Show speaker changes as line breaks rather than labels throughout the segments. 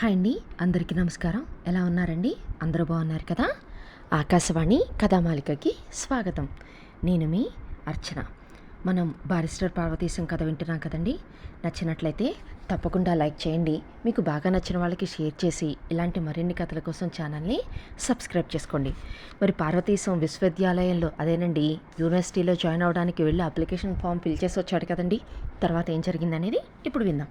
Hi అండి. అందరికీ నమస్కారం. ఎలా ఉన్నారండి? అందరూ బాగున్నారు కదా? ఆకాశవాణి కథామాలికకి స్వాగతం. నేను మీ అర్చన. మనం బారిస్టర్ పార్వతీశం కథ వింటున్నాం కదండి? నచ్చినట్లయితే తప్పకుండా లైక్ చేయండి. మీకు బాగా నచ్చిన వాళ్ళకి షేర్ చేసి ఇలాంటి మరిన్ని కథల కోసం ఛానల్ని సబ్స్క్రైబ్ చేసుకోండి. మరి పార్వతీశం విశ్వవిద్యాలయంలో అదేనండి యూనివర్సిటీలో జాయిన్ అవ్వడానికి వెళ్ళి అప్లికేషన్ ఫామ్ ఫిల్ చేసి వచ్చాడు కదండి? తర్వాత ఏం జరిగిందనేది ఇప్పుడు విందాం.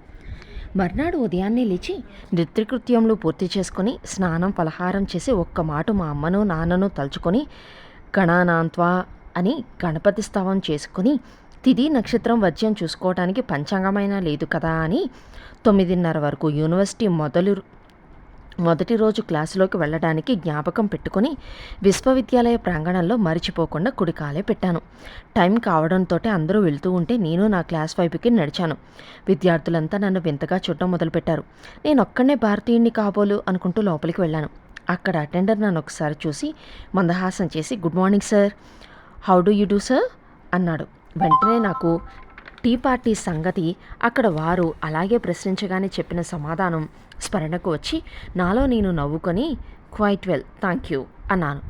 మర్నాడు ఉదయాన్నే లేచి నిత్యకృత్యములు పూర్తి చేసుకొని స్నానం పలహారం చేసి ఒక్క మాట మా అమ్మను నాన్నను తలుచుకొని గణానాంత్వా అని గణపతి స్తవం చేసుకుని తిది నక్షత్రం వజ్యం చూసుకోవటానికి పంచాంగమైన లేదు కదా అని తొమ్మిదిన్నర వరకు యూనివర్సిటీ మొదలు మొదటి రోజు క్లాసులోకి వెళ్ళడానికి జ్ఞాపకం పెట్టుకుని విశ్వవిద్యాలయ ప్రాంగణంలో మరిచిపోకుండా కుడికాలే పెట్టాను. టైం కావడంతో అందరూ వెళ్తూ ఉంటే నేను నా క్లాస్ వైపుకి నడిచాను. విద్యార్థులంతా నన్ను వింతగా చూడటం మొదలుపెట్టారు. నేను ఒక్కడనే భారతీయుణ్ణి కాబోలు అనుకుంటూ లోపలికి వెళ్ళాను. అక్కడ అటెండర్ నన్ను ఒకసారి చూసి మందహాసం చేసి good morning sir. How do you do sir? అన్నాడు. వెంటనే నాకు టీ పార్టీ సంగతి అక్కడ వారు అలాగే ప్రశ్నించగానే చెప్పిన సమాధానం స్మరణకు వచ్చి నాలో నేను నవ్వుకొని క్వైట్ వెల్ థ్యాంక్ యూ అన్నాను.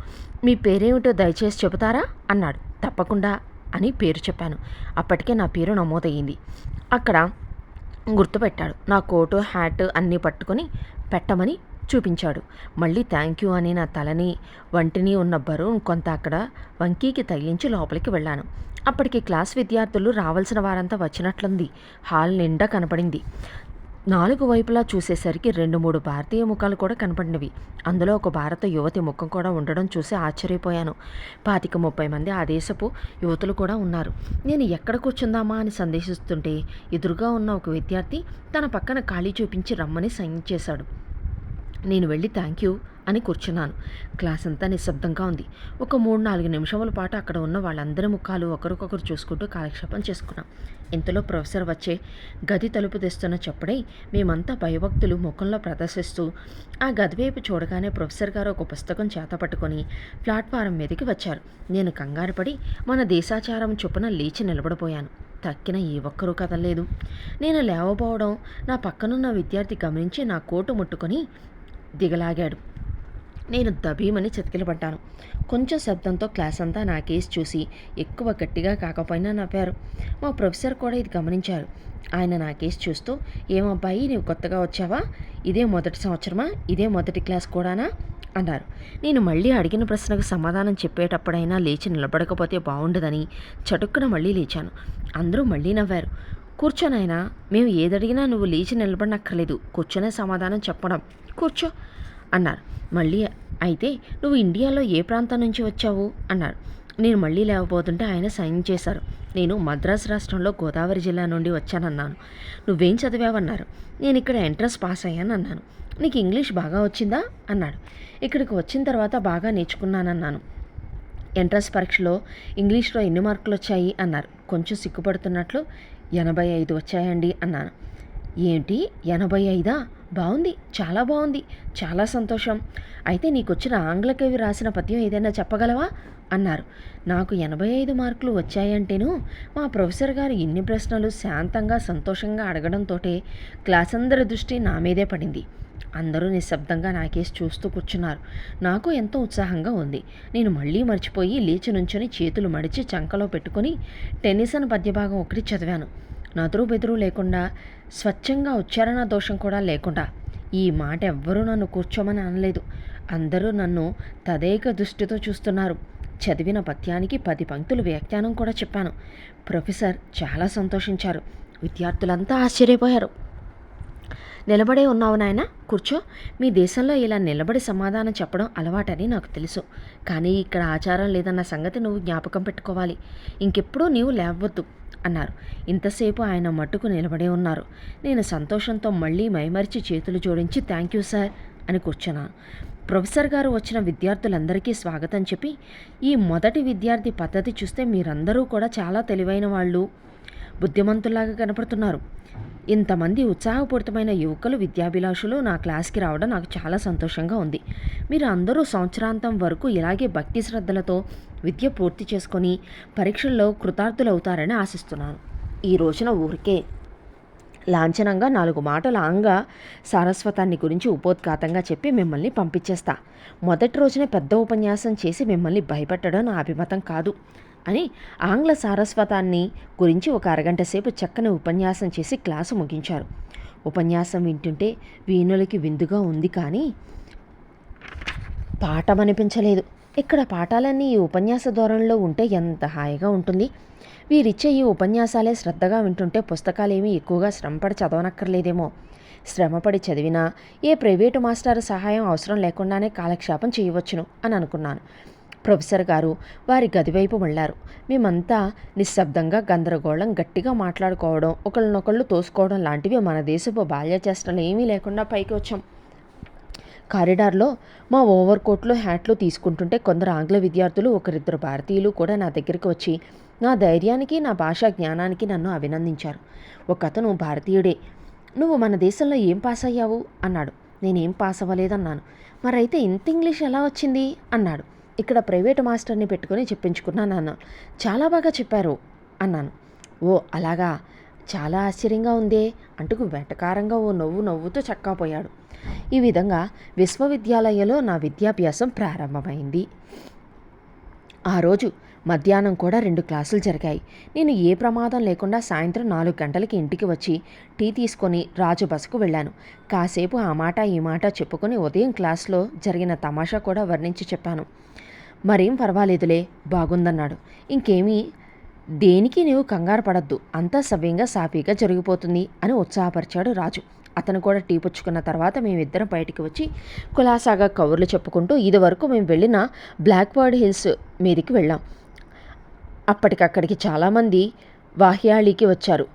మీ పేరేమిటో దయచేసి చెబుతారా? అన్నాడు. తప్పకుండా అని పేరు చెప్పాను. అప్పటికే నా పేరు నమోదయ్యింది. అక్కడ గుర్తుపెట్టాడు. నా కోటు హ్యాట్ అన్నీ పట్టుకొని పెట్టమని చూపించాడు. మళ్ళీ థ్యాంక్ యూ అని నా తలని వంటిని ఉన్న బరువు కొంత అక్కడ వంకీకి తగిలించి లోపలికి వెళ్ళాను. అప్పటికి క్లాస్ విద్యార్థులు రావాల్సిన వారంతా వచ్చినట్లుంది. హాల్ నిండా కనపడింది. నాలుగు వైపులా చూసేసరికి రెండు మూడు భారతీయ ముఖాలు కూడా కనపడినవి. అందులో ఒక భారత యువతి ముఖం కూడా ఉండడం చూసి ఆశ్చర్యపోయాను. పాతిక ముప్పై మంది ఆ దేశపు యువతులు కూడా ఉన్నారు. నేను ఎక్కడ కూర్చుందామా అని సందేశిస్తుంటే ఎదురుగా ఉన్న ఒక విద్యార్థి తన పక్కన ఖాళీ చూపించి రమ్మని సైన్ చేశాడు. నేను వెళ్ళి థ్యాంక్ యూ అని కూర్చున్నాను. క్లాస్ అంతా నిశ్శబ్దంగా ఉంది. ఒక మూడు నాలుగు నిమిషముల పాటు అక్కడ ఉన్న వాళ్ళందరి ముఖాలు ఒకరికొకరు చూసుకుంటూ కాలక్షేపం చేసుకున్నాం. ఇంతలో ప్రొఫెసర్ వచ్చే గది తలుపు తెస్తున్న చప్పుడై మేమంతా భయభక్తులు ముఖంలో ప్రదర్శిస్తూ ఆ గది వైపు చూడగానే ప్రొఫెసర్ గారు ఒక పుస్తకం చేత పట్టుకొని ప్లాట్ఫారం మీదకి వచ్చారు. నేను కంగారుపడి మన దేశాచారం చొప్పున లేచి నిలబడిపోయాను. తక్కిన ఏ ఒక్కరూ కదలలేదు. నేను లేవబోవడం నా పక్కనున్న విద్యార్థి గమనించి నా కోటు ముట్టుకొని దిగలాగాడు. నేను దబీమని చతికిలపడ్డాను కొంచెం శబ్దంతో క్లాస్ అంతా నా కేసు చూసి ఎక్కువ గట్టిగా కాకపోయినా నవ్వారు. మా ప్రొఫెసర్ కూడా ఇది గమనించారు. ఆయన నా కేసు చూస్తూ ఏమబ్బాయి నీవు కొత్తగా వచ్చావా? ఇదే మొదటి సంవత్సరమా? ఇదే మొదటి క్లాస్ కూడానా? అన్నారు. నేను మళ్ళీ అడిగిన ప్రశ్నకు సమాధానం చెప్పేటప్పుడైనా లేచి నిలబడకపోతే బాగుండదని చటుక్కున మళ్ళీ లేచాను. అందరూ మళ్ళీ నవ్వారు. కూర్చోనైనా మేము ఏదడిగినా నువ్వు లేచి నిలబడనక్కర్లేదు. కూర్చొనే సమాధానం చెప్పడం. కూర్చో. అన్నారు. మళ్ళీ అయితే నువ్వు ఇండియాలో ఏ ప్రాంతం నుంచి వచ్చావు? అన్నారు. నేను మళ్ళీ లేవబోతుంటే ఆయన సైన్ చేశారు. నేను మద్రాస్ రాష్ట్రంలో గోదావరి జిల్లా నుండి వచ్చానన్నాను. నువ్వేం చదివావన్నారు? నేను ఇక్కడ ఎంట్రన్స్ పాస్ అయ్యాను అన్నాను నీకు ఇంగ్లీష్ బాగా వచ్చిందా? అన్నాడు. ఇక్కడికి వచ్చిన తర్వాత బాగా నేర్చుకున్నానన్నాను. ఎంట్రన్స్ పరీక్షలో ఇంగ్లీష్లో ఎన్ని మార్కులు వచ్చాయి? అన్నారు. కొంచెం సిగ్గుపడుతున్నట్లు ఎనభై ఐదు వచ్చాయండి అన్నాను. ఏంటి? ఎనభై ఐదా? బాగుంది. చాలా బాగుంది. చాలా సంతోషం. అయితే నీకు వచ్చిన ఆంగ్ల కవి రాసిన పద్యం ఏదైనా చెప్పగలవా? అన్నారు. నాకు ఎనభై ఐదు మార్కులు వచ్చాయంటేను మా ప్రొఫెసర్ గారు ఇన్ని ప్రశ్నలు శాంతంగా సంతోషంగా అడగడంతో క్లాస్ అందరి దృష్టి నా మీదే పడింది. అందరూ నిశ్శబ్దంగా నాకేసి చూస్తూ కూర్చున్నారు. నాకు ఎంతో ఉత్సాహంగా ఉంది. నేను మళ్ళీ మర్చిపోయి లేచి నుంచొని చేతులు మడిచి చంకలో పెట్టుకొని టెన్నిస్ అని పద్యభాగం ఒకటి చదివాను. నదురు బెదురు లేకుండా స్వచ్ఛంగా ఉచ్చారణ దోషం కూడా లేకుండా ఈ మాట ఎవ్వరూ నన్ను కూర్చోమని అనలేదు. అందరూ నన్ను తదేక దృష్టితో చూస్తున్నారు. చదివిన పద్యానికి పది పంక్తులు వ్యాఖ్యానం కూడా చెప్పాను. ప్రొఫెసర్ చాలా సంతోషించారు. విద్యార్థులంతా ఆశ్చర్యపోయారు. నిలబడే ఉన్నావు నాయన కూర్చో. మీ దేశంలో ఇలా నిలబడి సమాధానం చెప్పడం అలవాటని నాకు తెలుసు. కానీ ఇక్కడ ఆచారం లేదన్న సంగతి నువ్వు జ్ఞాపకం పెట్టుకోవాలి. ఇంకెప్పుడూ నీవు లేవద్దు అన్నారు. ఇంతసేపు ఆయన మట్టుకు నిలబడే ఉన్నారు. నేను సంతోషంతో మళ్ళీ మైమరిచి చేతులు జోడించి థ్యాంక్ యూ సార్ అని కూర్చున్నాను ప్రొఫెసర్ గారు వచ్చిన విద్యార్థులందరికీ స్వాగతం చెప్పి ఈ మొదటి విద్యార్థి పద్ధతి చూస్తే మీరందరూ కూడా చాలా తెలివైన వాళ్ళు బుద్ధిమంతుల్లాగా కనపడుతున్నారు. ఇంతమంది ఉత్సాహపూరితమైన యువకులు విద్యాభిలాషులు నా క్లాస్కి రావడం నాకు చాలా సంతోషంగా ఉంది. మీరు అందరూ సంవత్సరాంతం వరకు ఇలాగే భక్తి శ్రద్ధలతో విద్య పూర్తి చేసుకొని పరీక్షల్లో కృతార్థులవుతారని ఆశిస్తున్నాను. ఈ రోజున ఊరికే లాంఛనంగా నాలుగు మాటలు ఆంగ్ల సారస్వతాన్ని గురించి ఉపోద్ఘాతంగా చెప్పి మిమ్మల్ని పంపించేస్తా. మొదటి రోజునే పెద్ద ఉపన్యాసం చేసి మిమ్మల్ని భయపెట్టడం నా అభిమతం కాదు అని ఆంగ్ల సారస్వతాన్ని గురించి ఒక అరగంట సేపు చక్కని ఉపన్యాసం చేసి క్లాసు ముగించారు. ఉపన్యాసం వింటుంటే వీణులకి విందుగా ఉంది కానీ పాఠం అనిపించలేదు ఇక్కడ పాఠాలన్నీ ఈ ఉపన్యాస ధోరణిలో ఉంటే ఎంత హాయిగా ఉంటుంది. వీరిచ్చే ఈ ఉపన్యాసాలే శ్రద్ధగా వింటుంటే పుస్తకాలేమీ ఎక్కువగా శ్రమపడి చదవనక్కర్లేదేమో. శ్రమపడి చదివినా ఏ ప్రైవేటు మాస్టర్ సహాయం అవసరం లేకుండానే కాలక్షేపం చేయవచ్చును అని అనుకున్నాను. ప్రొఫెసర్ గారు వారి గదివైపు వెళ్ళారు మేమంతా నిశ్శబ్దంగా గందరగోళం గట్టిగా మాట్లాడుకోవడం ఒకళ్ళనొకళ్ళు తోసుకోవడం లాంటివి మన దేశపు బాల్య చేష్టలు ఏమీ లేకుండా పైకి వచ్చాం. కారిడార్లో మా ఓవర్ కోట్లు హ్యాట్లు తీసుకుంటుంటే కొందరు ఆంగ్ల విద్యార్థులు ఒకరిద్దరు భారతీయులు కూడా నా దగ్గరికి వచ్చి నా ధైర్యానికి నా భాషా జ్ఞానానికి నన్ను అభినందించారు. ఒక అతను భారతీయుడే. నువ్వు మన దేశంలో ఏం పాస్ అయ్యావు? అన్నాడు. నేనేం పాస్ అవ్వలేదన్నాను. మరైతే ఇంత ఇంగ్లీష్ ఎలా వచ్చింది? అన్నాడు. ఇక్కడ ప్రైవేట్ మాస్టర్ని పెట్టుకొని చెప్పించుకున్నాను అన్న చాలా బాగా చెప్పారు అన్నాను. ఓ అలాగా? చాలా ఆశ్చర్యంగా ఉందే? అంటూ వెటకారంగా ఓ నవ్వు నవ్వుతూ చక్కాపోయాడు. ఈ విధంగా విశ్వవిద్యాలయంలో నా విద్యాభ్యాసం ప్రారంభమైంది. ఆ రోజు మధ్యాహ్నం కూడా రెండు క్లాసులు జరిగాయి. నేను ఏ ప్రమాదం లేకుండా సాయంత్రం నాలుగు గంటలకి ఇంటికి వచ్చి టీ తీసుకొని రాజు బస్కు వెళ్ళాను. కాసేపు ఆ మాట ఈ మాట చెప్పుకొని ఉదయం క్లాస్లో జరిగిన తమాషా కూడా వర్ణించి చెప్పాను. మరేం పర్వాలేదులే బాగుందన్నాడు. ఇంకేమీ దేనికి నీవు కంగారు పడద్దు. అంతా సవ్యంగా సాఫీగా జరిగిపోతుంది అని ఉత్సాహపరిచాడు రాజు. అతను కూడా టీ పుచ్చుకున్న తర్వాత మేమిద్దరం బయటికి వచ్చి కులాసాగా కబుర్లు చెప్పుకుంటూ ఇదివరకు మేము వెళ్ళిన బ్లాక్బర్డ్ హిల్స్ మీదకి వెళ్ళాం. అప్పటికక్కడికి చాలామంది వాహ్యాళికి వచ్చారు.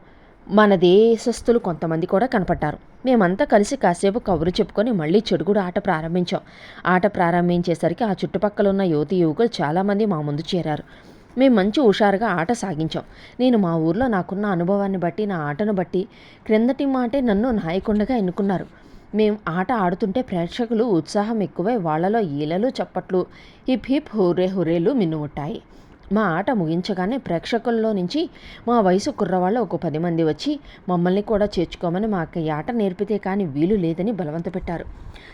మన దేశస్థులు కొంతమంది కూడా కనపడ్డారు. మేమంతా కలిసి కాసేపు కబురు చెప్పుకొని మళ్ళీ చెడుగుడు ఆట ప్రారంభించాం. ఆట ప్రారంభించేసరికి ఆ చుట్టుపక్కల ఉన్న యువతి యువకులు చాలామంది మా ముందు చేరారు. మేము మంచి హుషారుగా ఆట సాగించాం. నేను మా ఊర్లో నాకున్న అనుభవాన్ని బట్టి నా ఆటను బట్టి క్రిందటి మాటే నన్ను నాయకుండగా ఎన్నుకున్నారు. మేము ఆట ఆడుతుంటే ప్రేక్షకులు ఉత్సాహం ఎక్కువై వాళ్ళలో ఈలలు చప్పట్లు హిప్ హిప్ హురే హురేలు మిన్నుముట్టాయి. మా ఆట ముగించగానే ప్రేక్షకుల్లో నుంచి మా వయసు కుర్రవాళ్ళు ఒక పది మంది వచ్చి మమ్మల్ని కూడా చేర్చుకోమని మాకు ఈ ఆట నేర్పితే కానీ వీలు లేదని బలవంత పెట్టారు.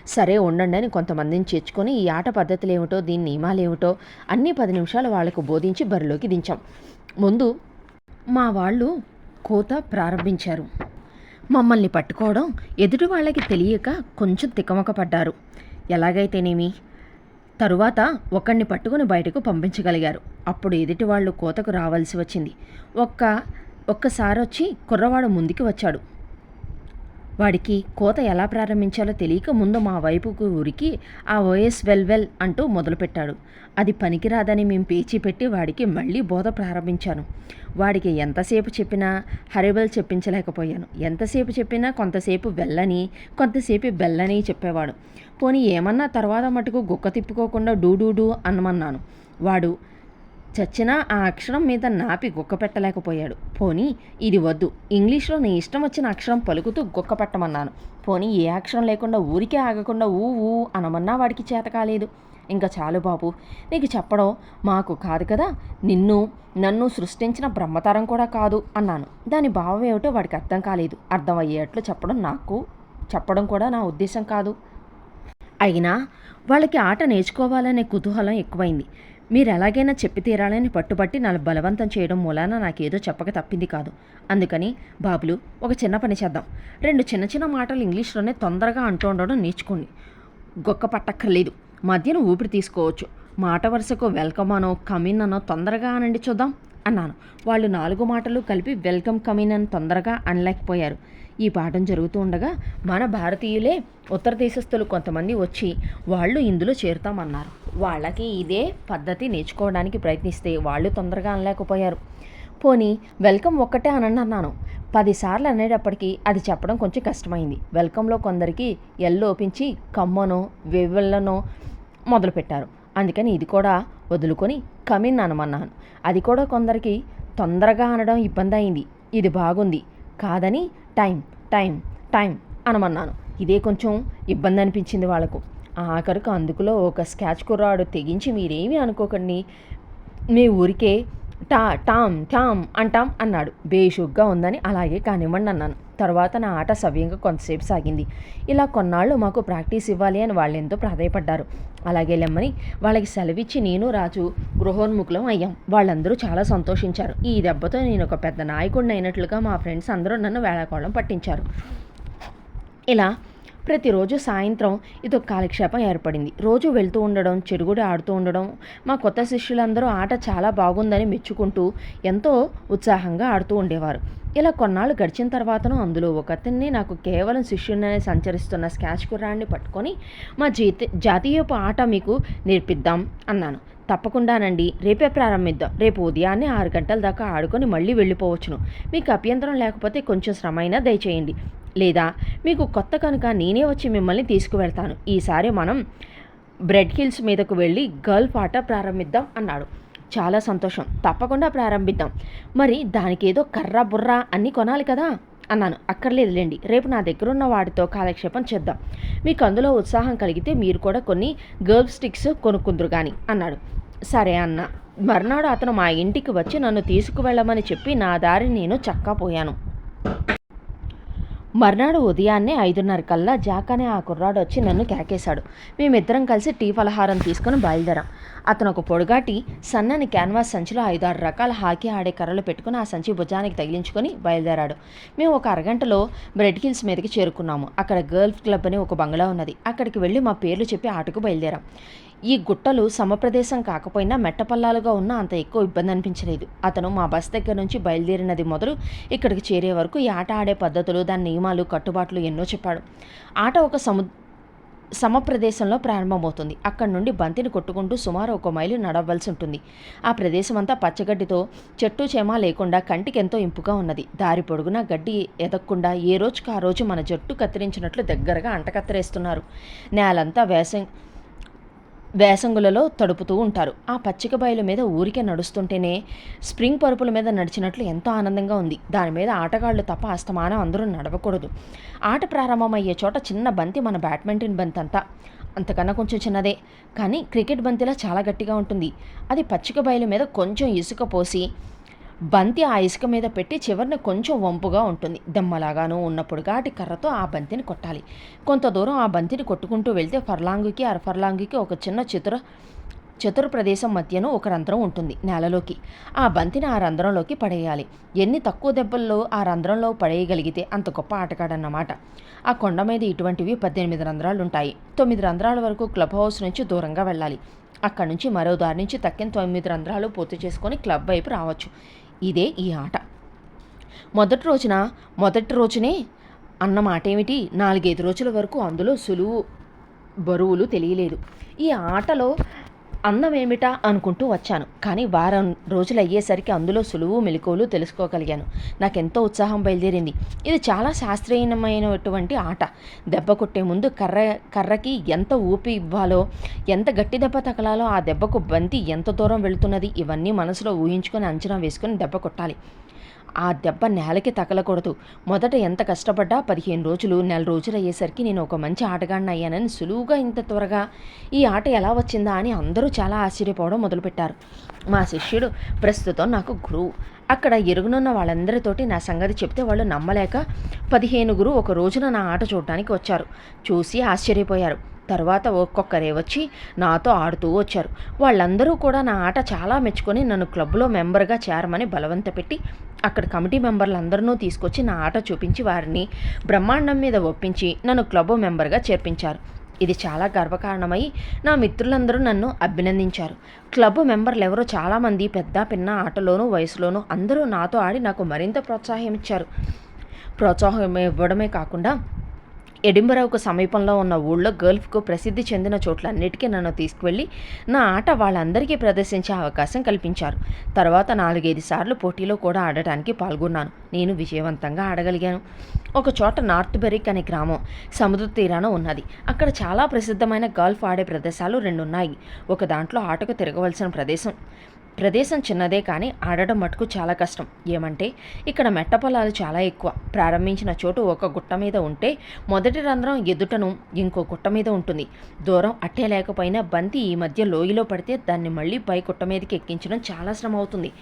సరే ఉండండి అని కొంతమందిని చేర్చుకొని ఈ ఆట పద్ధతులు ఏమిటో దీని నియమాలు ఏమిటో అన్ని పది నిమిషాలు వాళ్ళకు బోధించి బరిలోకి దించాం. ముందు మా వాళ్ళు కోత ప్రారంభించారు. మమ్మల్ని పట్టుకోవడం ఎదుటి వాళ్ళకి తెలియక కొంచెం తికమక పడ్డారు. ఎలాగైతేనేమి? తరువాత ఒకడిని పట్టుకుని బయటకు పంపించగలిగారు. అప్పుడు ఎదుటి వాళ్ళు కోతకు రావాల్సి వచ్చింది. ఒక్క ఒక్కసారి వచ్చి కుర్రవాడు ముందుకు వచ్చాడు. వాడికి కోత ఎలా ప్రారంభించాలో తెలియక ముందు మా వైపుకు ఉరికి ఆ ఓఎస్ వెల్ వెల్ అంటూ మొదలుపెట్టాడు. అది పనికిరాదని మేము పేచీ పెట్టి వాడికి మళ్ళీ బోధ ప్రారంభించాను. వాడికి ఎంతసేపు చెప్పినా హరిబల్ చెప్పించలేకపోయాను. ఎంతసేపు చెప్పినా కొంతసేపు వెళ్ళని కొంతసేపు బెల్లని చెప్పేవాడు. పోనీ ఏమన్నా తర్వాత మటుకు గుక్క తిప్పుకోకుండా డూడూడు అనమన్నాను. వాడు చచ్చినా ఆ అక్షరం మీద నాపి గుక్క పెట్టలేకపోయాడు. పోనీ ఇది వద్దు. ఇంగ్లీష్లో నీ ఇష్టం వచ్చిన అక్షరం పలుకుతూ గుక్క పెట్టమన్నాను. పోనీ ఏ అక్షరం లేకుండా ఊరికే ఆగకుండా ఊ ఊ అనమన్నా వాడికి చేత కాలేదు. ఇంకా చాలు బాబు నీకు చెప్పడం మాకు కాదు కదా. నిన్ను నన్ను సృష్టించిన బ్రహ్మతరం కూడా కాదు అన్నాను. దాని భావం ఏమిటో వాడికి అర్థం కాలేదు. అర్థమయ్యేట్లు చెప్పడం నాకు చెప్పడం కూడా నా ఉద్దేశం కాదు. అయినా వాళ్ళకి ఆట నేర్చుకోవాలనే కుతూహలం ఎక్కువైంది. మీరు ఎలాగైనా చెప్పి తీరాలని పట్టుబట్టి నన్ను బలవంతం చేయడం మూలాన నాకేదో చెప్పక తప్పింది కాదు. అందుకని బాబులు ఒక చిన్న పని చేద్దాం. రెండు చిన్న చిన్న మాటలు ఇంగ్లీష్లోనే తొందరగా అంటూ ఉండడం నేర్చుకోండి. గొక్క పట్టక్కర్లేదు. మధ్యన ఊపిరి తీసుకోవచ్చు. మాట వరుసకు వెల్కమ్ అనో కమిన్ అనో తొందరగా అనండి చూద్దాం అన్నాను. వాళ్ళు నాలుగు మాటలు కలిపి వెల్కమ్ కమిన్ అని తొందరగా అనలేకపోయారు. ఈ పాఠం జరుగుతూ ఉండగా మన భారతీయులే ఉత్తర దేశస్థులు కొంతమంది వచ్చి వాళ్ళు ఇందులో చేరుతామన్నారు. వాళ్ళకి ఇదే పద్ధతి నేర్చుకోవడానికి ప్రయత్నిస్తే వాళ్ళు తొందరగా అనలేకపోయారు. పోనీ వెల్కమ్ ఒక్కటే అనండి అన్నాను. పదిసార్లు అనేటప్పటికీ అది చెప్పడం కొంచెం కష్టమైంది. వెల్కంలో కొందరికి ఎల్ లోపించి కమ్మనో వెవ్వెళ్ళనో మొదలుపెట్టారు. అందుకని ఇది కూడా వదులుకొని కమిన్ అనమన్నాను. అది కూడా కొందరికి తొందరగా అనడం ఇబ్బంది అయింది. ఇది బాగుంది. కాదని టైం టైం టైం అనమన్నాను. ఇదే కొంచెం ఇబ్బంది అనిపించింది వాళ్ళకు. ఆఖరుకు అందుకులో ఒక స్కాచ్ కుర్రాడు తెగించి మీరేమి అనుకోకండి. మీ ఊరికే టా టామ్ టామ్ అంటాం అన్నాడు. బేషుగ్గా ఉందని అలాగే కానివ్వండి అన్నాను. తర్వాత నా ఆట సవ్యంగా కొంతసేపు సాగింది. ఇలా కొన్నాళ్ళు మాకు ప్రాక్టీస్ ఇవ్వాలి అని వాళ్ళు ఎంతో ప్రాధాయపడ్డారు. అలాగే లెమ్మని వాళ్ళకి సెలవిచ్చి నేను రాజు గృహోన్ముఖులం అయ్యాం. వాళ్ళందరూ చాలా సంతోషించారు. ఈ దెబ్బతో నేను ఒక పెద్ద నాయకుడిని అయినట్లుగా మా ఫ్రెండ్స్ అందరూ నన్ను వేళాకోళం పట్టించారు. ఇలా ప్రతిరోజు సాయంత్రం ఇదొక కాలక్షేపం ఏర్పడింది. రోజు వెళ్తూ ఉండడం చెడుగుడు ఆడుతూ ఉండడం మా కొత్త శిష్యులందరూ ఆట చాలా బాగుందని మెచ్చుకుంటూ ఎంతో ఉత్సాహంగా ఆడుతూ ఉండేవారు. ఇలా కొన్నాళ్ళు గడిచిన తర్వాతను అందులో ఒకతన్ని నాకు కేవలం శిష్యుడిని సంచరిస్తున్న స్కాచ్ కుర్రాన్ని పట్టుకొని మా జీత జాతీయపు ఆట మీకు నేర్పిద్దాం అన్నాను. తప్పకుండానండి. రేపే ప్రారంభిద్దాం. రేపు ఉదయాన్నే ఆరు గంటల దాకా ఆడుకొని మళ్ళీ వెళ్ళిపోవచ్చును. మీకు అభ్యంతరం లేకపోతే కొంచెం శ్రమ అయినా దయచేయండి. లేదా మీకు కొత్త కనుక నేనే వచ్చి మిమ్మల్ని తీసుకువెళ్తాను. ఈసారి మనం బ్రెడ్ హిల్స్ మీదకు వెళ్ళి గర్ల్ పాట ప్రారంభిద్దాం అన్నాడు. చాలా సంతోషం. తప్పకుండా ప్రారంభిద్దాం. మరి దానికి ఏదో కర్ర బుర్ర అన్నీ కొనాలి కదా? అన్నాను. అక్కర్లేదులేండి. రేపు నా దగ్గర ఉన్న వాటితో కాలక్షేపం చేద్దాం. మీకు అందులో ఉత్సాహం కలిగితే మీరు కూడా కొన్ని గర్ల్ స్టిక్స్ కొనుక్కుందరు కానీ అన్నాడు. సరే అన్న. మర్నాడు అతను మా ఇంటికి వచ్చి నన్ను తీసుకువెళ్ళమని చెప్పి నా దారి నేను చక్కా పోయాను మర్నాడు ఉదయాన్నే ఐదున్నర కల్లా జాక్ అనే ఆ కుర్రాడు వచ్చి నన్ను కేకేశాడు. మేమిద్దరం కలిసి టీ ఫలహారం తీసుకుని బయలుదేరాం. అతను ఒక పొడుగాటి సన్నని క్యాన్వాస్ సంచిలో ఐదారు రకాల హాకీ ఆడే కర్రలు పెట్టుకుని ఆ సంచి భుజానికి తగిలించుకొని బయలుదేరాడు. మేము ఒక అరగంటలో బ్రెడ్ హిల్స్ మీదకి చేరుకున్నాము. అక్కడ గర్ల్స్ క్లబ్ అని ఒక బంగ్లా ఉన్నది. అక్కడికి వెళ్ళి మా పేర్లు చెప్పి ఆటకు బయలుదేరాం. ఈ గుట్టలు సమప్రదేశం కాకపోయినా మెట్టపల్లాలుగా ఉన్నా అంత ఎక్కువ ఇబ్బంది అనిపించలేదు. అతను మా బస్ దగ్గర నుంచి బయలుదేరినది మొదలు ఇక్కడికి చేరే వరకు ఈ ఆట ఆడే పద్ధతులు దాని నియమాలు కట్టుబాట్లు ఎన్నో చెప్పాడు. ఆట ఒక సము సమప్రదేశంలో ప్రారంభమవుతుంది. అక్కడి నుండి బంతిని కొట్టుకుంటూ సుమారు ఒక మైలు నడవలసి ఉంటుంది. ఆ ప్రదేశం అంతా పచ్చగడ్డితో చెట్టు చేమ లేకుండా కంటికి ఎంతో ఇంపుగా ఉన్నది. దారి పొడుగునా గడ్డి ఎదగకుండా ఏ రోజుకు ఆ రోజు మన జట్టు కత్తిరించినట్లు దగ్గరగా అంటకత్తరేస్తున్నారు నేలంతా వేసం వేసంగులలో తడుపుతూ ఉంటారు. ఆ పచ్చిక బయలు మీద ఊరికే నడుస్తుంటేనే స్ప్రింగ్ పరుపుల మీద నడిచినట్లు ఎంతో ఆనందంగా ఉంది. దాని మీద ఆటగాళ్ళు తప్ప అస్తమానం అందరూ నడవకూడదు. ఆట ప్రారంభమయ్యే చోట చిన్న బంతి మన బ్యాడ్మింటన్ బంతి అంతా అంతకన్నా కొంచెం చిన్నదే. కానీ క్రికెట్ బంతిలా చాలా గట్టిగా ఉంటుంది. అది పచ్చిక బయలు మీద కొంచెం ఇసుక పోసి బంతి ఆ ఇసుక మీద పెట్టి చివరిన కొంచెం వంపుగా ఉంటుంది. దెమ్మలాగాను ఉన్నప్పుడు గాటి కర్రతో ఆ బంతిని కొట్టాలి. కొంత దూరం ఆ బంతిని కొట్టుకుంటూ వెళ్తే ఫర్లాంగుకి అరఫర్లాంగుకి ఒక చిన్న చతుర చతుర ప్రదేశం మధ్యను ఒక రంధ్రం ఉంటుంది నేలలోకి. ఆ బంతిని ఆ రంధ్రంలోకి పడేయాలి. ఎన్ని తక్కువ దెబ్బల్లో ఆ రంధ్రంలో పడేయగలిగితే అంత గొప్ప ఆటగాడన్నమాట. ఆ కొండ మీద ఇటువంటివి పద్దెనిమిది రంధ్రాలు ఉంటాయి తొమ్మిది రంధ్రాల వరకు క్లబ్ హౌస్ నుంచి దూరంగా వెళ్ళాలి. అక్కడి నుంచి మరో దారి నుంచి తక్కిన తొమ్మిది రంధ్రాలు పూర్తి చేసుకొని క్లబ్ వైపు రావచ్చు. ఇదే ఈ ఆట. మొదటి రోజున మొదటి రోజునే అన్న మాట ఏమిటి నాలుగైదు రోజుల వరకు అందులో సులువు బరువులు తెలియలేదు. ఈ ఆటలో అందం ఏమిటా అనుకుంటూ వచ్చాను. కానీ వారం రోజులు అయ్యేసరికి అందులో సులువు మెలకువలు తెలుసుకోగలిగాను. నాకెంతో ఉత్సాహం బయలుదేరింది. ఇది చాలా శాస్త్రీయమైనటువంటి ఆట. దెబ్బ కొట్టే ముందు కర్ర కర్రకి ఎంత ఊపి ఇవ్వాలో ఎంత గట్టి దెబ్బ తగలాలో ఆ దెబ్బకు బంతి ఎంత దూరం వెళుతున్నది ఇవన్నీ మనసులో ఊహించుకొని అంచనా వేసుకొని దెబ్బ కొట్టాలి. ఆ దెబ్బ నేలకి తగలకూడదు. మొదట ఎంత కష్టపడ్డా పదిహేను రోజులు నెల రోజులు అయ్యేసరికి నేను ఒక మంచి ఆటగాడిని అయ్యానని సులువుగా ఇంత త్వరగా ఈ ఆట ఎలా వచ్చిందా అని అందరూ చాలా ఆశ్చర్యపోవడం మొదలుపెట్టారు. మా శిష్యుడు ప్రస్తుతం నాకు గురువు. అక్కడ ఎరుగునున్న వాళ్ళందరితోటి నా సంగతి చెప్తే వాళ్ళు నమ్మలేక పదిహేనుగురు ఒక రోజున నా ఆట చూడటానికి వచ్చారు. చూసి ఆశ్చర్యపోయారు. తర్వాత ఒక్కొక్కరే వచ్చి నాతో ఆడుతూ వచ్చారు. వాళ్ళందరూ కూడా నా ఆట చాలా మెచ్చుకొని నన్ను క్లబ్లో మెంబర్గా చేరమని బలవంత పెట్టి అక్కడ కమిటీ మెంబర్లందరినూ తీసుకొచ్చి నా ఆట చూపించి వారిని బ్రహ్మాండం మీద ఒప్పించి నన్ను క్లబ్ మెంబర్గా చేర్పించారు. ఇది చాలా గర్వకారణమై నా మిత్రులందరూ నన్ను అభినందించారు. క్లబ్ మెంబర్లు ఎవరో చాలామంది పెద్ద పిన్న ఆటలోనూ వయసులోనూ అందరూ నాతో ఆడి నాకు మరింత ప్రోత్సాహం ఇచ్చారు. ప్రోత్సాహం ఇవ్వడమే కాకుండా ఎడింబరావుకు సమీపంలో ఉన్న ఊళ్ళో గల్ఫ్కు ప్రసిద్ధి చెందిన చోట్లన్నిటికీ నన్ను తీసుకువెళ్ళి నా ఆట వాళ్ళందరికీ ప్రదర్శించే అవకాశం కల్పించారు. తర్వాత నాలుగైదు సార్లు పోటీలో కూడా ఆడటానికి పాల్గొన్నాను. నేను విజయవంతంగా ఆడగలిగాను. ఒక చోట నార్త్ బెరిక్ అనే గ్రామం సముద్ర తీరాన ఉన్నది. అక్కడ చాలా ప్రసిద్ధమైన గల్ఫ్ ఆడే ప్రదేశాలు రెండు ఉన్నాయి ఒక దాంట్లో ఆటకు తిరగవలసిన ప్రదేశం ప్రదేశం చిన్నదే కానీ ఆడడం మటుకు చాలా కష్టం. ఏమంటే ఇక్కడ మెట్ట పొలాలు చాలా ఎక్కువ. ప్రారంభించిన చోటు ఒక గుట్ట మీద ఉంటే మొదటి రంధ్రం ఎదుటను ఇంకో గుట్ట మీద ఉంటుంది. దూరం అట్టే లేకపోయినా బంతి ఈ మధ్య లోయలో పడితే దాన్ని మళ్ళీ పై గుట్ట మీదకి ఎక్కించడం చాలా శ్రమ అవుతుంది.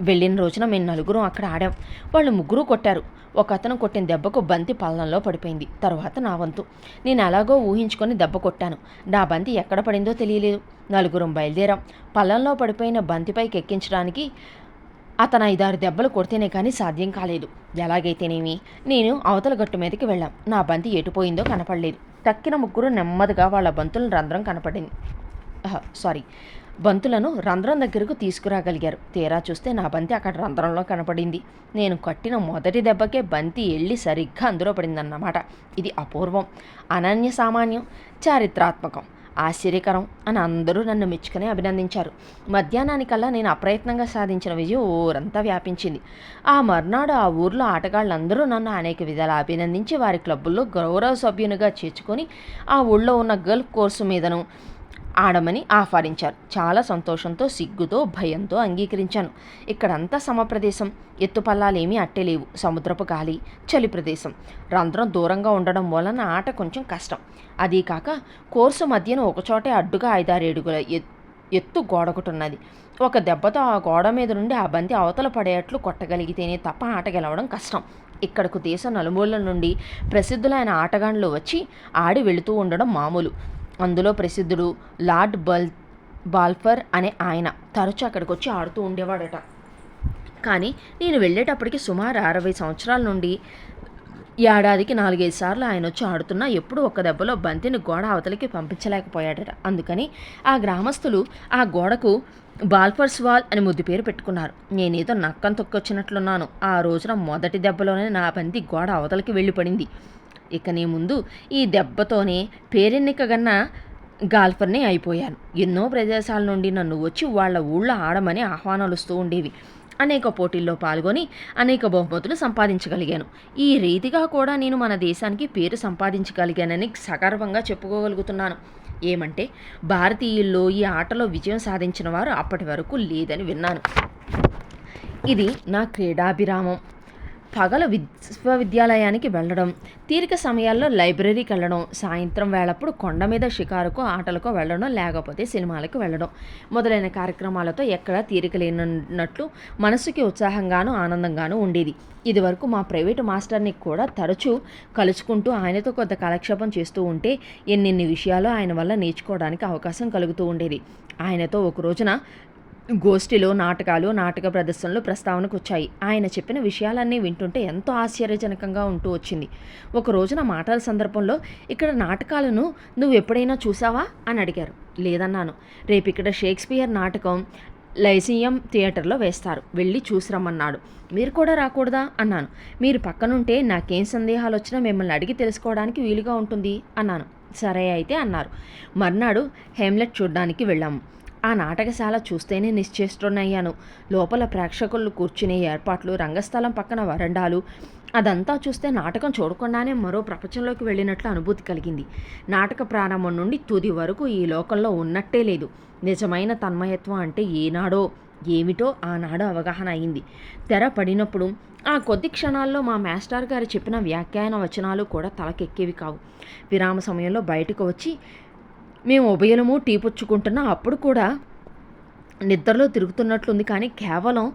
వెళ్ళిన రోజున మేము నలుగురం అక్కడ ఆడాం. వాళ్ళు ముగ్గురు కొట్టారు. ఒక అతను కొట్టిన దెబ్బకు బంతి పల్లంలో పడిపోయింది. తర్వాత నా వంతు. నేను ఎలాగో ఊహించుకొని దెబ్బ కొట్టాను. నా బంతి ఎక్కడ పడిందో తెలియలేదు. నలుగురం బయలుదేరాం. పల్లంలో పడిపోయిన బంతిపైకి ఎక్కించడానికి అతను ఐదారు దెబ్బలు కొడితేనే కానీ సాధ్యం కాలేదు. ఎలాగైతేనేమి? నేను అవతల గట్టు మీదకి వెళ్ళాం. నా బంతి ఎటుపోయిందో కనపడలేదు. తక్కిన ముగ్గురు నెమ్మదిగా వాళ్ళ బంతులను రంధ్రం కనపడింది. సారీ. బంతులను రంధ్రం దగ్గరకు తీసుకురాగలిగారు. తీరా చూస్తే నా బంతి అక్కడ రంధ్రంలో కనపడింది. నేను కట్టిన మొదటి దెబ్బకే బంతి వెళ్ళి సరిగ్గా అందులో పడిందన్నమాట. ఇది అపూర్వం. అనన్య సామాన్యం చారిత్రాత్మకం ఆశ్చర్యకరం అని అందరూ నన్ను మెచ్చుకుని అభినందించారు. మధ్యాహ్నానికల్లా నేను అప్రయత్నంగా సాధించిన విజయం ఊరంతా వ్యాపించింది. ఆ మర్నాడు ఆ ఊర్లో ఆటగాళ్ళందరూ నన్ను అనేక విధాలు అభినందించి వారి క్లబ్బుల్లో గౌరవ సభ్యునిగా చేర్చుకొని ఆ ఊళ్ళో ఉన్న గల్ఫ్ కోర్సు మీదను ఆడమని ఆహ్వానించారు. చాలా సంతోషంతో సిగ్గుతో భయంతో అంగీకరించాను. ఇక్కడంతా సమప్రదేశం. ఎత్తుపల్లాలేమీ అట్టేలేవు సముద్రపు గాలి చలి ప్రదేశం. రంధ్రం దూరంగా ఉండడం వలన ఆట కొంచెం కష్టం. అదీ కాక కోర్సు మధ్యన ఒకచోటే అడ్డుగా ఐదారేడుగుల ఎత్తు గోడొకటున్నది ఒక దెబ్బతో ఆ గోడ మీద నుండి ఆ బంతి అవతల పడేట్లు కొట్టగలిగితేనే తప్ప ఆట గెలవడం కష్టం. ఇక్కడకు దేశం నలుమూలల నుండి ప్రసిద్ధులైన ఆటగాండ్లు వచ్చి ఆడి వెళుతూ ఉండడం మామూలు. అందులో ప్రసిద్ధుడు లార్డ్ బల్ బాల్ఫర్ అనే ఆయన తరచూ అక్కడికి వచ్చి ఆడుతూ ఉండేవాడట. కానీ నేను వెళ్ళేటప్పటికి సుమారు అరవై సంవత్సరాల నుండి ఏడాదికి నాలుగైదు సార్లు ఆయన వచ్చి ఆడుతున్నా ఎప్పుడూ ఒక దెబ్బలో బంతిని గోడ అవతలికి పంపించలేకపోయాడట. అందుకని ఆ గ్రామస్తులు ఆ గోడకు బాల్ఫర్స్ వాల్ అని ముద్దు పేరు పెట్టుకున్నారు. నేనేదో నక్కం తొక్కొచ్చినట్లున్నాను. ఆ రోజున మొదటి దెబ్బలోనే నా బంతి గోడ అవతలికి వెళ్ళిపడింది. ఇక నీ ముందు ఈ దెబ్బతోనే పేరెన్నికగన్న గాల్ఫర్నే అయిపోయాను. ఎన్నో ప్రదేశాల నుండి నన్ను వచ్చి వాళ్ళ ఊళ్ళో ఆడమని ఆహ్వానాలు వస్తూ ఉండేవి. అనేక పోటీల్లో పాల్గొని అనేక బహుమతులు సంపాదించగలిగాను. ఈ రీతిగా కూడా నేను మన దేశానికి పేరు సంపాదించగలిగానని సగర్వంగా చెప్పుకోగలుగుతున్నాను. ఏమంటే భారతీయుల్లో ఈ ఆటలో విజయం సాధించిన వారు అప్పటి వరకు లేదని విన్నాను. ఇది నా క్రీడాభిరామం. పగల విశ్వవిద్యాలయానికి వెళ్ళడం తీరిక సమయాల్లో లైబ్రరీకి వెళ్ళడం సాయంత్రం వేళప్పుడు కొండ మీద షికారుకు ఆటలకు వెళ్ళడం లేకపోతే సినిమాలకు వెళ్ళడం మొదలైన కార్యక్రమాలతో ఎక్కడా తీరిక లేనట్లు మనసుకి ఉత్సాహంగాను ఆనందంగాను ఉండేది. ఇదివరకు మా ప్రైవేటు మాస్టర్ని కూడా తరచూ కలుసుకుంటూ ఆయనతో కొంత కాలక్షేపం చేస్తూ ఉంటే ఎన్నెన్ని విషయాలు ఆయన వల్ల నేర్చుకోవడానికి అవకాశం కలుగుతూ ఉండేది. ఆయనతో ఒక రోజున గోష్ఠిలో నాటకాలు నాటక ప్రదర్శనలు ప్రస్తావనకు వచ్చాయి ఆయన చెప్పిన విషయాలన్నీ వింటుంటే ఎంతో ఆశ్చర్యజనకంగా ఉంటూ వచ్చింది. ఒక రోజున మాటల సందర్భంలో ఇక్కడ నాటకాలను నువ్వు ఎప్పుడైనా చూసావా? అని అడిగారు. లేదన్నాను. రేపు ఇక్కడ షేక్స్పియర్ నాటకం లైసియం థియేటర్లో వేస్తారు. వెళ్ళి చూసిరమ్మన్నాడు. మీరు కూడా రాకూడదా? అన్నాను. మీరు పక్కనుంటే నాకేం సందేహాలు వచ్చినా మిమ్మల్ని అడిగి తెలుసుకోవడానికి వీలుగా ఉంటుంది అన్నాను. సరే అయితే అన్నారు. మర్నాడు హేమ్లెట్ చూడడానికి వెళ్ళాము. ఆ నాటకశాల చూస్తేనే నిశ్చేష్టున్నయ్యాను లోపల ప్రేక్షకులు కూర్చునే ఏర్పాట్లు రంగస్థలం పక్కన వరండాలు అదంతా చూస్తే నాటకం చూడకుండానే మరో ప్రపంచంలోకి వెళ్ళినట్లు అనుభూతి కలిగింది. నాటక ప్రారంభం నుండి తుది వరకు ఈ లోకంలో ఉన్నట్టే లేదు. నిజమైన తన్మయత్వం అంటే ఏనాడో ఏమిటో ఆనాడు అవగాహన అయింది. తెర పడినప్పుడు ఆ కొద్ది క్షణాల్లో మా మాస్టర్ గారు చెప్పిన వ్యాఖ్యాన వచనాలు కూడా తలకెక్కేవి కావు. విరామ సమయంలో బయటకు వచ్చి మేము ఉభయలము టీ పుచ్చుకుంటున్నా అప్పుడు కూడా నిద్రలో తిరుగుతున్నట్లుంది కానీ కేవలం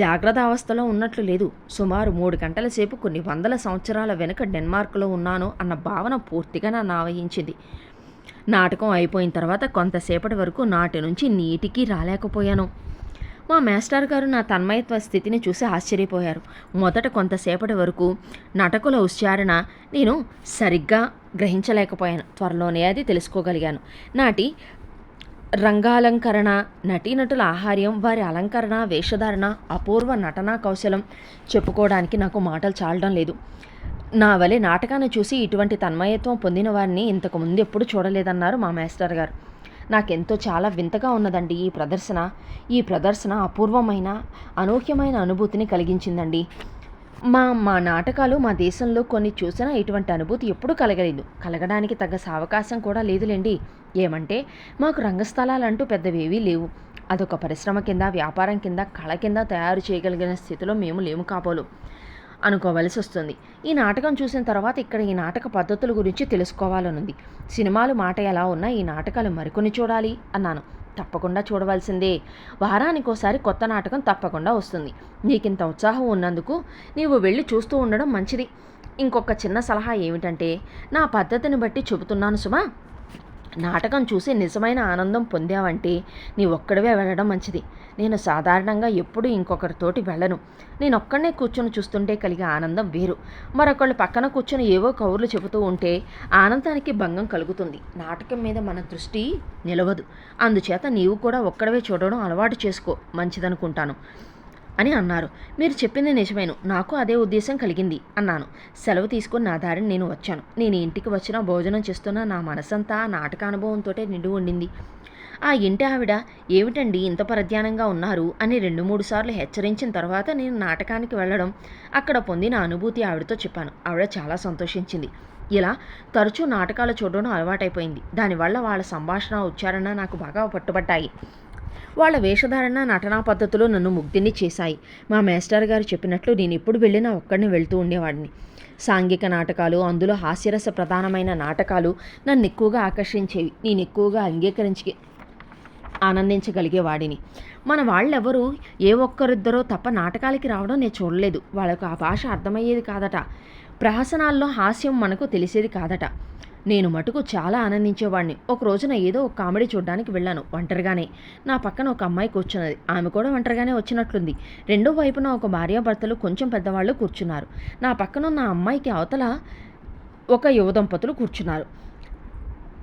జాగ్రత్త అవస్థలో ఉన్నట్లు లేదు. సుమారు మూడు గంటల సేపు కొన్ని వందల సంవత్సరాల వెనుక డెన్మార్క్లో ఉన్నాను అన్న భావన పూర్తిగా నన్ను ఆవహించింది నాటకం అయిపోయిన తర్వాత కొంతసేపటి వరకు నాటి నుంచి నీటికి రాలేకపోయాను. మా మాస్టర్ గారు నా తన్మయత్వ స్థితిని చూసి ఆశ్చర్యపోయారు. మొదట కొంతసేపటి వరకు నటకుల ఉచ్చారణ నేను సరిగ్గా గ్రహించలేకపోయాను. త్వరలోనే అది తెలుసుకోగలిగాను. నాటి రంగాలంకరణ నటీనటుల ఆహార్యం వారి అలంకరణ వేషధారణ అపూర్వ నటనా కౌశలం చెప్పుకోవడానికి నాకు మాటలు చాలడం లేదు. నా వలె నాటకాన్ని చూసి ఇటువంటి తన్మయత్వం పొందిన వారిని ఇంతకు ముందు ఎప్పుడు చూడలేదన్నారు మా మాస్టర్ గారు. నాకెంతో చాలా వింతగా ఉన్నదండి ఈ ప్రదర్శన. ఈ ప్రదర్శన అపూర్వమైన అనూహ్యమైన అనుభూతిని కలిగించిందండి. మా మా నాటకాలు మా దేశంలో కొన్ని చూసినా ఇటువంటి అనుభూతి ఎప్పుడూ కలగలేదు. కలగడానికి తగ్గ సావకాశం కూడా లేదులేండి. ఏమంటే మాకు రంగస్థలాలంటూ పెద్దవేవీ లేవు. అదొక పరిశ్రమ కింద వ్యాపారం కింద కళ కింద తయారు చేయగలిగిన స్థితిలో మేము లేము కాబోలు. అనుకోవలసి వస్తుంది. ఈ నాటకం చూసిన తర్వాత ఇక్కడ ఈ నాటక పద్ధతుల గురించి తెలుసుకోవాలనుంది. సినిమాలు మాట ఎలా ఉన్నా ఈ నాటకాలు మరికొన్ని చూడాలి అన్నాను. తప్పకుండా చూడవలసిందే. వారానికోసారి కొత్త నాటకం తప్పకుండా వస్తుంది. నీకింత ఉత్సాహం ఉన్నందుకు నీవు వెళ్ళి చూస్తూ ఉండడం మంచిది. ఇంకొక చిన్న సలహా ఏమిటంటే నా పద్ధతిని బట్టి చెబుతున్నాను సుమా. నాటకం చూసి నిజమైన ఆనందం పొందావంటే నీ ఒక్కడివే వెళ్ళడం మంచిది. నేను సాధారణంగా ఎప్పుడూ ఇంకొకరితోటి వెళ్ళను. నేను ఒక్కడనే కూర్చొని చూస్తుంటే కలిగే ఆనందం వేరు. మరొకళ్ళు పక్కన కూర్చొని ఏవో కౌర్లు చెబుతూ ఉంటే ఆనందానికి భంగం కలుగుతుంది. నాటకం మీద మన దృష్టి నిలవదు. అందుచేత నీవు కూడా ఒక్కడవే చూడడం అలవాటు చేసుకో. మంచిదనుకుంటాను. అని అన్నారు. మీరు చెప్పింది నిజమేను. నాకు అదే ఉద్దేశం కలిగింది అన్నాను. సెలవు తీసుకుని నా దారిని నేను వచ్చాను. నేను ఇంటికి వచ్చిన భోజనం చేస్తున్న నా మనసంతా నాటకానుభవంతో అనుభవంతో నిండి ఉండింది. ఆ ఇంటి ఆవిడ ఏమిటండి ఇంత పరధ్యానంగా ఉన్నారు? అని రెండు మూడు సార్లు హెచ్చరించిన తర్వాత నేను నాటకానికి వెళ్ళడం అక్కడ పొందిన అనుభూతి ఆవిడతో చెప్పాను. ఆవిడ చాలా సంతోషించింది. ఇలా తరచూ నాటకాలు చూడడం అలవాటైపోయింది. దానివల్ల వాళ్ళ సంభాషణ ఉచ్చారణ నాకు బాగా పట్టుబట్టాయి వాళ్ళ వేషధారణ నటనా పద్ధతులు నన్ను ముగ్ధిని చేశాయి. మా మేస్టర్ గారు చెప్పినట్లు నేను ఎప్పుడు వెళ్ళినా ఒక్కడిని వెళ్తూ ఉండేవాడిని. సాంఘిక నాటకాలు అందులో హాస్యరస ప్రధానమైన నాటకాలు నన్ను ఎక్కువగా ఆకర్షించేవి. నేను ఎక్కువగా అంగీకరించి ఆనందించగలిగేవాడిని. మన వాళ్ళెవరూ ఏ ఒక్కరిద్దరో తప్ప నాటకాలకి రావడం నేను చూడలేదు. వాళ్ళకు ఆ భాష అర్థమయ్యేది కాదట. ప్రహసనాల్లో హాస్యం మనకు తెలిసేది కాదట. నేను మటుకు చాలా ఆనందించేవాడిని. ఒక రోజున ఏదో ఒక కామెడీ చూడడానికి వెళ్ళాను ఒంటరిగానే. నా పక్కన ఒక అమ్మాయి కూర్చున్నది. ఆమె కూడా ఒంటరిగానే వచ్చినట్లుంది. రెండో వైపున ఒక భార్యాభర్తలు కొంచెం పెద్దవాళ్ళు కూర్చున్నారు. నా పక్కనున్న అమ్మాయికి అవతల ఒక యువ దంపతులు కూర్చున్నారు.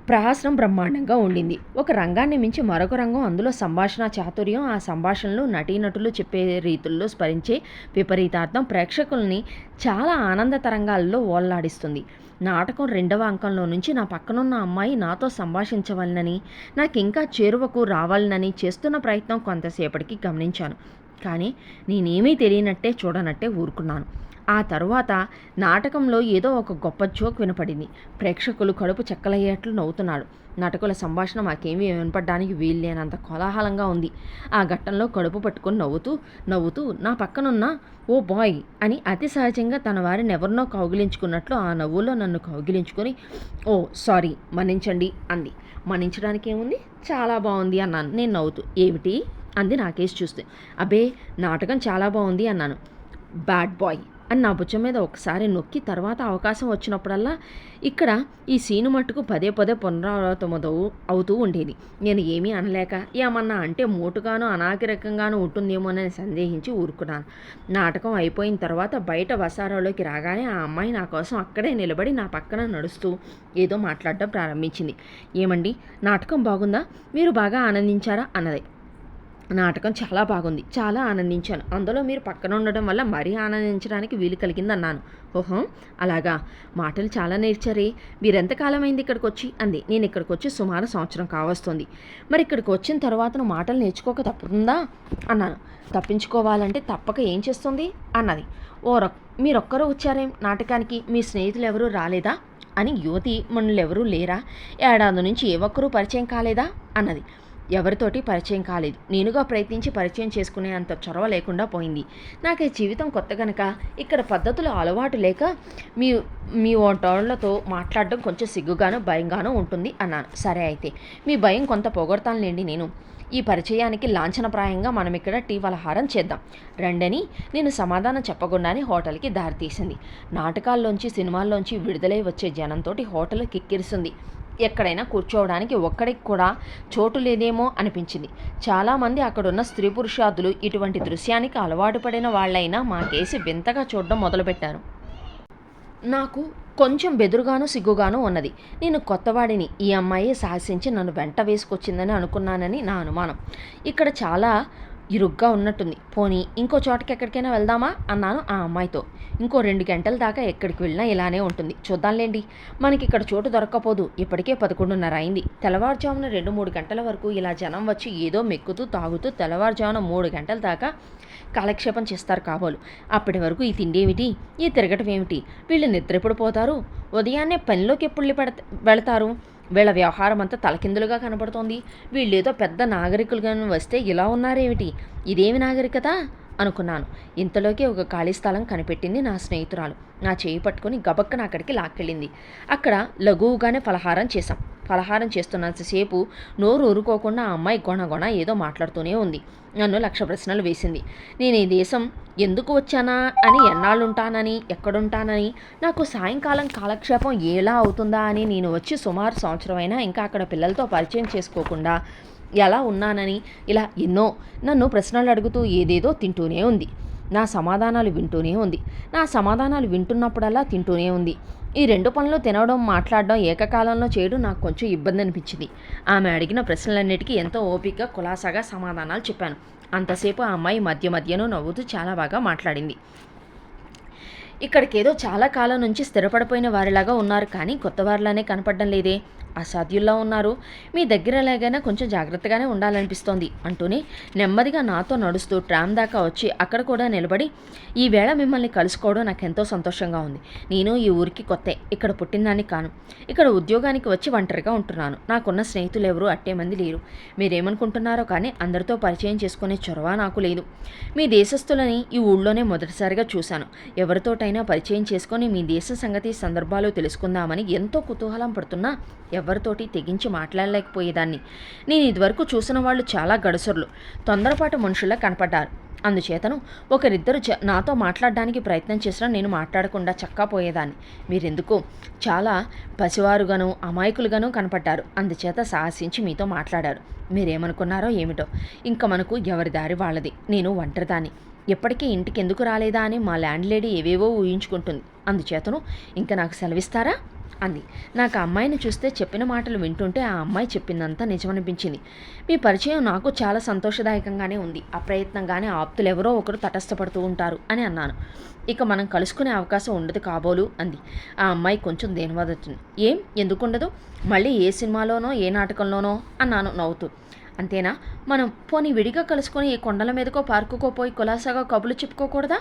ప్రహాసనం బ్రహ్మాండంగా ఉండింది. ఒక రంగాన్ని మించి మరొక రంగం అందులో సంభాషణ చాతుర్యం ఆ సంభాషణలు నటీనటులు చెప్పే రీతుల్లో స్మరించే విపరీతార్థం ప్రేక్షకుల్ని చాలా ఆనంద తరంగాల్లో ఓల్లాడిస్తుంది. నాటకం రెండవ అంకంలో నుంచి నా పక్కనున్న అమ్మాయి నాతో సంభాషించవలనని నాకు ఇంకా చేరువకు రావాలనని చేస్తున్న ప్రయత్నం కొంతసేపటికి గమనించాను. కానీ నేనేమీ తెలియనట్టే చూడనట్టే ఊరుకున్నాను. ఆ తరువాత నాటకంలో ఏదో ఒక గొప్ప జోక్ వినపడింది. ప్రేక్షకులు కడుపు చెక్కలయ్యేట్లు నవ్వుతున్నాడు. నటకుల సంభాషణ మాకేమీ వినపడడానికి వీల్లేనంత కోలాహలంగా ఉంది. ఆ ఘట్టంలో కడుపు పట్టుకొని నవ్వుతూ నవ్వుతూ నా పక్కనున్న ఓ బాయ్ అని అతి సహజంగా తన వారిని ఎవరినో కౌగిలించుకున్నట్లు ఆ నవ్వులో నన్ను కౌగిలించుకొని ఓ సారీ మన్నించండి అంది. మన్నించడానికి ఏముంది చాలా బాగుంది అన్నాను. నేను నవ్వుతూ ఏమిటి? అంది నాకేసి చూస్తే. అబే నాటకం చాలా బాగుంది అన్నాను. బ్యాడ్ బాయ్ అని నా భుజం మీద ఒకసారి నొక్కి తర్వాత అవకాశం వచ్చినప్పుడల్లా ఇక్కడ ఈ సీను మట్టుకు పదే పదే పునరావృతమవుతూ అవుతూ ఉండేది. నేను ఏమీ అనలేక ఏమన్నా అంటే మోటుగాను అనాగరికంగాను ఉంటుందేమోనని సందేహించి ఊరుకున్నాను. నాటకం అయిపోయిన తర్వాత బయట వసారాలోకి రాగానే ఆ అమ్మాయి నా కోసం అక్కడే నిలబడి నా పక్కన నడుస్తూ ఏదో మాట్లాడడం ప్రారంభించింది. ఏమండి? నాటకం బాగుందా? మీరు బాగా ఆనందించారా? అన్నది. నాటకం చాలా బాగుంది. చాలా ఆనందించాను. అందులో మీరు పక్కన ఉండడం వల్ల మరీ ఆనందించడానికి వీలు కలిగిందన్నాను. ఓహో అలాగా? మాటలు చాలా నేర్చారే. మీరెంతకాలమైంది ఇక్కడికి వచ్చి అంది. నేను ఇక్కడికి వచ్చి సుమారు సంవత్సరం కావస్తుంది. మరి ఇక్కడికి వచ్చిన తర్వాత నువ్వు మాటలు నేర్చుకోక తప్పుతుందా అన్నాను. తప్పించుకోవాలంటే తప్పక ఏం చేస్తుంది? అన్నది. ఓ మీరొక్కరు వచ్చారేం? నాటకానికి మీ స్నేహితులు ఎవరూ రాలేదా? అని యువతి మనల్ని ఎవరూ లేరా? ఏడాది నుంచి ఏ ఒక్కరూ పరిచయం కాలేదా? అన్నది. ఎవరితోటి పరిచయం కాలేదు. నేనుగా ప్రయత్నించి పరిచయం చేసుకునే అంత చొరవ లేకుండా పోయింది. నాకు ఈ జీవితం కొత్త గనక ఇక్కడ పద్ధతులు అలవాటు లేక మీ మీ ఓటోళ్ళతో మాట్లాడడం కొంచెం సిగ్గుగానో భయంగానో ఉంటుంది అన్నాను. సరే అయితే మీ భయం కొంత పొగొడతానులేండి నేను. ఈ పరిచయానికి లాంఛనప్రాయంగా మనం ఇక్కడ టీ పలహారం చేద్దాం. రండని నేను సమాధానం చెప్పకుండానే హోటల్కి దారితీసింది. నాటకాల్లోంచి సినిమాల్లోంచి విడుదలై వచ్చే జనంతో హోటల్ కిక్కిరిసింది. ఎక్కడైనా కూర్చోవడానికి ఒక్కడికి కూడా చోటు లేదేమో అనిపించింది. చాలామంది అక్కడున్న స్త్రీ పురుషాదులు ఇటువంటి దృశ్యానికి అలవాటు పడిన వాళ్ళైనా మా కేసి వింతగా చూడడం మొదలుపెట్టారు. నాకు కొంచెం బెదురుగాను సిగ్గుగాను ఉన్నది. నేను కొత్తవాడిని ఈ అమ్మాయి సాహసించి నన్ను వెంట వేసుకొచ్చిందని అనుకున్నానని నా అనుమానం. ఇక్కడ చాలా ఇరుగ్గా ఉన్నట్టుంది. పోనీ ఇంకో చోటకి ఎక్కడికైనా వెళ్దామా? అన్నాను ఆ అమ్మాయితో. ఇంకో రెండు గంటల దాకా ఎక్కడికి వెళ్ళినా ఇలానే ఉంటుంది. చూద్దాంలేండి. మనకి ఇక్కడ చోటు దొరక్కపోదు. ఇప్పటికే పదకొండున్నర అయింది. తెల్లవారుజామున రెండు మూడు గంటల వరకు ఇలా జనం వచ్చి ఏదో మెక్కుతూ తాగుతూ తెల్లవారుజామున మూడు గంటల దాకా కాలక్షేపం చేస్తారు కాబోలు. అప్పటి వరకు ఈ తిండి ఏమిటి ఈ తిరగటం ఏమిటి వీళ్ళు నిద్రెప్పుడు పోతారు ఉదయాన్నే పనిలోకి ఎప్పుడు పెడత వెళతారు? వీళ్ళ వ్యవహారం అంతా తలకిందులుగా కనబడుతోంది వీళ్ళేదో పెద్ద నాగరికులుగా వస్తే ఇలా ఉన్నారేమిటి? ఇదేమి నాగరికత? అనుకున్నాను. ఇంతలోకి ఒక ఖాళీ స్థలం కనిపెట్టింది నా స్నేహితురాలు. నా చేయి పట్టుకొని గబక్కన అక్కడికి లాక్కెళ్ళింది. అక్కడ లఘువుగానే ఫలహారం చేశాం. ఫలహారం చేస్తున్నంతసేపు నోరు ఊరుకోకుండా ఆ అమ్మాయి గొణగొణ ఏదో మాట్లాడుతూనే ఉంది. నన్ను లక్ష ప్రశ్నలు వేసింది. నేను ఈ దేశం ఎందుకు వచ్చానా? అని ఎన్నాళ్ళుంటానని ఎక్కడుంటానని? నాకు సాయంకాలం కాలక్షేపం ఎలా అవుతుందా అని నేను వచ్చి సుమారు సంవత్సరమైనా ఇంకా అక్కడ పిల్లలతో పరిచయం చేసుకోకుండా ఎలా ఉన్నానని ఇలా ఎన్నో నన్ను ప్రశ్నలు అడుగుతూ ఏదేదో తింటూనే ఉంది. నా సమాధానాలు వింటూనే ఉంది. నా సమాధానాలు వింటున్నప్పుడల్లా తింటూనే ఉంది. ఈ రెండు పనులు తినడం మాట్లాడడం ఏకకాలంలో చేయడం నాకు కొంచెం ఇబ్బంది అనిపించింది. ఆమె అడిగిన ప్రశ్నలన్నిటికీ ఎంతో ఓపికగా కులాసాగా సమాధానాలు చెప్పాను. అంతసేపు ఆ అమ్మాయి మధ్య మధ్యలో నవ్వుతూ చాలా బాగా మాట్లాడింది. ఇక్కడికేదో చాలా కాలం నుంచి స్థిరపడిపోయిన వారిలాగా ఉన్నారు కానీ కొత్త వారిలానే కనపడడం లేదే. అసాధ్యుల్లా ఉన్నారు. మీ దగ్గర ఎలాగైనా కొంచెం జాగ్రత్తగానే ఉండాలనిపిస్తోంది అంటూనే నెమ్మదిగా నాతో నడుస్తూ ట్రామ్ దాకా వచ్చి అక్కడ కూడా నిలబడి ఈవేళ మిమ్మల్ని కలుసుకోవడం నాకు ఎంతో సంతోషంగా ఉంది. నేను ఈ ఊరికి కొత్తే ఇక్కడ పుట్టిందాన్ని కాను. ఇక్కడ ఉద్యోగానికి వచ్చి ఒంటరిగా ఉంటున్నాను. నాకున్న స్నేహితులు ఎవరు అట్టే మంది లేరు. మీరేమనుకుంటున్నారో కానీ అందరితో పరిచయం చేసుకునే చొరవ నాకు లేదు. మీ దేశస్తులని ఈ ఊళ్ళోనే మొదటిసారిగా చూశాను. ఎవరితోటైనా పరిచయం చేసుకొని మీ దేశ సంగతి సందర్భాలు తెలుసుకుందామని ఎంతో కుతూహలం పడుతున్నా ఎవరితోటి తెగించి మాట్లాడలేకపోయేదాన్ని. నేను ఇదివరకు చూసిన వాళ్ళు చాలా గడుసరులు. తొందరపాటు మనుషుల్లా కనపడ్డారు. అందుచేతను ఒకరిద్దరు నాతో మాట్లాడడానికి ప్రయత్నం చేసినా నేను మాట్లాడకుండా చక్కా పోయేదాన్ని మీరెందుకు? చాలా పసివారుగాను అమాయకులుగాను కనపడ్డారు. అందుచేత సాహసించి మీతో మాట్లాడారు. మీరేమనుకున్నారో ఏమిటో? ఇంకా మనకు ఎవరి దారి వాళ్ళది? నేను ఒంటరిదాన్ని. ఎప్పటికీ ఇంటికి ఎందుకు రాలేదా అని మా ల్యాండ్ లేడీ ఏవేవో ఊహించుకుంటుంది. అందుచేతను ఇంకా నాకు సెలవిస్తారా? అంది. నాకు ఆ అమ్మాయిని చూస్తే చెప్పిన మాటలు వింటుంటే ఆ అమ్మాయి చెప్పిందంతా నిజమనిపించింది. మీ పరిచయం నాకు చాలా సంతోషదాయకంగానే ఉంది. అప్రయత్నంగానే ఆప్తులు ఎవరో ఒకరు తటస్థపడుతూ ఉంటారు అని అన్నాను. ఇక మనం కలుసుకునే అవకాశం ఉండదు కాబోలు అంది. ఆ అమ్మాయి కొంచెం దేనివదతుంది ఏం? ఎందుకుండదు? మళ్ళీ ఏ సినిమాలోనో ఏ నాటకంలోనో? అన్నాను నవ్వుతూ. అంతేనా? మనం పోనీ విడిగా కలుసుకొని ఈ కొండల మీదకో పార్కుకో పోయి కులాసాగా కబులు చెప్పుకోకూడదా?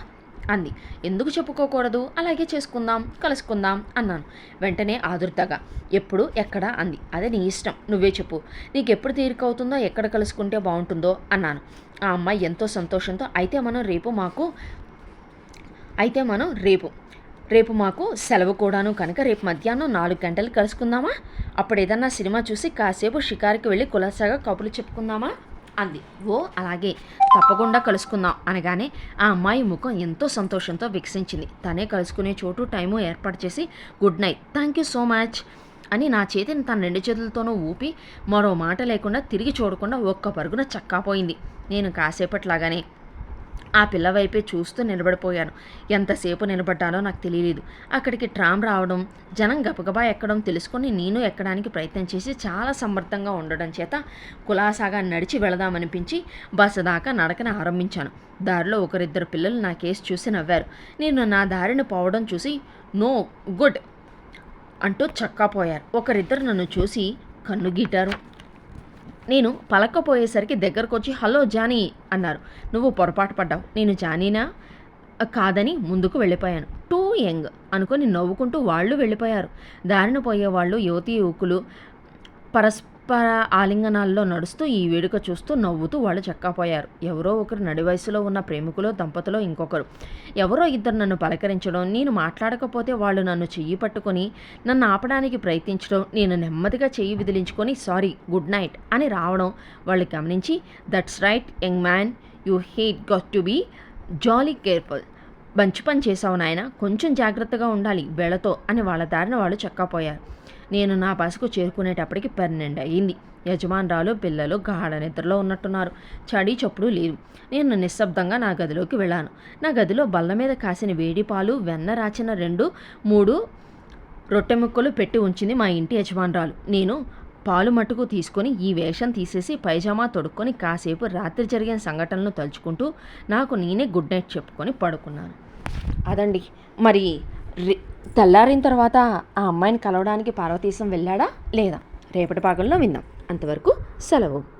అంది. ఎందుకు చెప్పుకోకూడదు? అలాగే చేసుకుందాం కలుసుకుందాం అన్నాను. వెంటనే ఆదుర్తగా ఎప్పుడు ఎక్కడ అంది. అదే నీ ఇష్టం నువ్వే చెప్పు. నీకు ఎప్పుడు తీరిక అవుతుందో ఎక్కడ కలుసుకుంటే బాగుంటుందో అన్నాను. ఆ అమ్మాయి ఎంతో సంతోషంతో అయితే మనం రేపు మాకు అయితే మనం రేపు రేపు మాకు సెలవు కూడాను. కనుక రేపు మధ్యాహ్నం నాలుగు గంటలు కలుసుకుందామా? అప్పుడు ఏదన్నా సినిమా చూసి కాసేపు షికారికి వెళ్ళి కులాసాగా కబుర్లు చెప్పుకుందామా? అంది. ఓ అలాగే. తప్పకుండా కలుసుకుందాం అనగానే ఆ అమ్మాయి ముఖం ఎంతో సంతోషంతో వికసించింది. తనే కలుసుకునే చోటు టైము ఏర్పాటు చేసి good night. Thank you so much అని నా చేతిని తన రెండు చేతులతోనూ ఊపి మరో మాట లేకుండా తిరిగి చూడకుండా ఒక్క పరుగున చక్కాపోయింది. నేను కాసేపట్లాగానే ఆ పిల్ల వైపే చూస్తూ నిలబడిపోయాను. ఎంతసేపు నిలబడ్డాలో నాకు తెలియలేదు అక్కడికి ట్రామ్ రావడం జనం గబగబా ఎక్కడం తెలుసుకొని నేను ఎక్కడానికి ప్రయత్నం చేసి చాలా సమర్థంగా ఉండడం చేత కులాసాగా నడిచి వెళదామనిపించి బస్సు దాకా నడకన ఆరంభించాను. దారిలో ఒకరిద్దరు పిల్లలు నా కేసు చూసి నవ్వారు. నేను నా దారిని పోవడం చూసి నో గుడ్ అంటూ చక్కాపోయారు. ఒకరిద్దరు నన్ను చూసి కన్ను గీటారు. నేను పలకపోయేసరికి దగ్గరకు వచ్చి హలో జానీ అన్నారు. నువ్వు పొరపాటు పడ్డావు. నేను జానీనా? కాదని ముందుకు వెళ్ళిపోయాను. టూ యంగ్ అనుకొని నవ్వుకుంటూ వాళ్ళు వెళ్ళిపోయారు. దారిన పోయేవాళ్ళు యువతి యువకులు పరస్ ఆలింగనాల్లో నడుస్తూ ఈ వేడుక చూస్తూ నవ్వుతూ వాళ్ళు చక్కాపోయారు. ఎవరో ఒకరు నడి వయసులో ఉన్న ప్రేమికులో దంపతులో ఇంకొకరు. ఎవరో ఇద్దరు నన్ను పలకరించడం నేను మాట్లాడకపోతే వాళ్ళు నన్ను చెయ్యి పట్టుకొని నన్ను ఆపడానికి ప్రయత్నించడం నేను నెమ్మదిగా చెయ్యి విదిలించుకొని సారీ గుడ్ నైట్ అని రావడం వాళ్ళు గమనించి that's right young man you have got to be jolly careful. మంచి పని చేసావు నాయన కొంచెం జాగ్రత్తగా ఉండాలి వేళతో అని వాళ్ళ దారిన వాళ్ళు చక్కాపోయారు. నేను నా బస్సుకు చేరుకునేటప్పటికి పన్నెండు అయ్యింది. యజమానురాలు పిల్లలు గాఢ నిద్రలో ఉన్నట్టున్నారు. చడి చప్పుడు లేదు. నేను నిశ్శబ్దంగా నా గదిలోకి వెళ్ళాను. నా గదిలో బల్ల మీద కాసిన వేడి పాలు వెన్న రాచిన రెండు మూడు రొట్టె ముక్కలు పెట్టి ఉంచింది మా ఇంటి యజమానురాలు. నేను పాలు మట్టుకు తీసుకొని ఈ వేషం తీసేసి పైజామా తొడుక్కొని కాసేపు రాత్రి జరిగిన సంఘటనలు తలుచుకుంటూ నాకు నేనే గుడ్ నైట్ చెప్పుకొని పడుకున్నాను. అదండి. మరి తెల్లారిన తర్వాత ఆ అమ్మాయిని కలవడానికి పార్వతీశం వెళ్ళాడా? లేదా? రేపటి భాగంలో విందాం. అంతవరకు సెలవు.